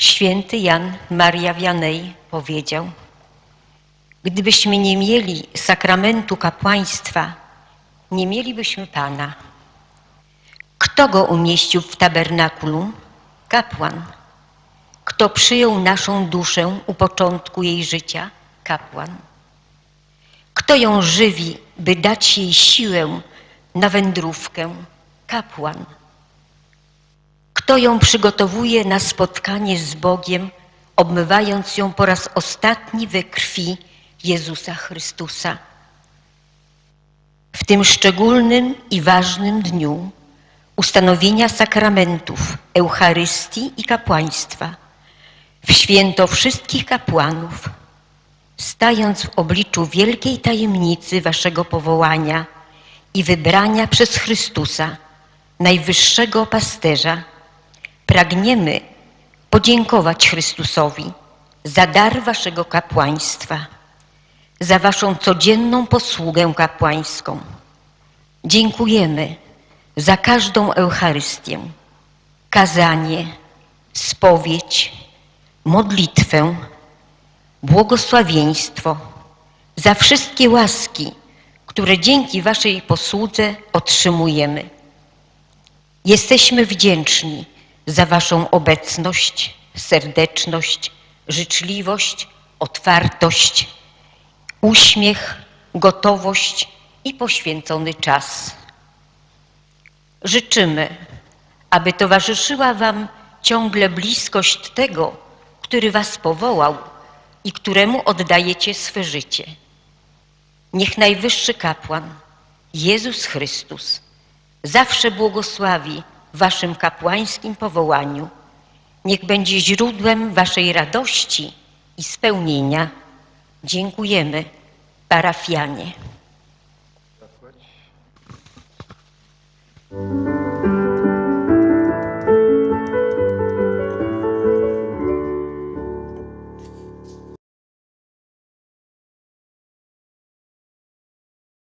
Święty Jan Maria Wianej powiedział: Gdybyśmy nie mieli sakramentu kapłaństwa, nie mielibyśmy Pana. Kto go umieścił w tabernakulum? Kapłan. Kto przyjął naszą duszę u początku jej życia? Kapłan. Kto ją żywi, by dać jej siłę na wędrówkę? Kapłan. Kto ją przygotowuje na spotkanie z Bogiem, obmywając ją po raz ostatni we krwi Jezusa Chrystusa? W tym szczególnym i ważnym dniu ustanowienia sakramentów Eucharystii i kapłaństwa, w święto wszystkich kapłanów, stając w obliczu wielkiej tajemnicy Waszego powołania i wybrania przez Chrystusa, najwyższego pasterza, pragniemy podziękować Chrystusowi za dar Waszego kapłaństwa, za Waszą codzienną posługę kapłańską. Dziękujemy za każdą Eucharystię, kazanie, spowiedź, modlitwę, błogosławieństwo, za wszystkie łaski, które dzięki Waszej posłudze otrzymujemy. Jesteśmy wdzięczni za Waszą obecność, serdeczność, życzliwość, otwartość, uśmiech, gotowość i poświęcony czas. Życzymy, aby towarzyszyła Wam ciągle bliskość tego, który Was powołał i któremu oddajecie swe życie. Niech Najwyższy Kapłan, Jezus Chrystus, zawsze błogosławi Waszym kapłańskim powołaniu. Niech będzie źródłem Waszej radości i spełnienia. Dziękujemy, parafianie.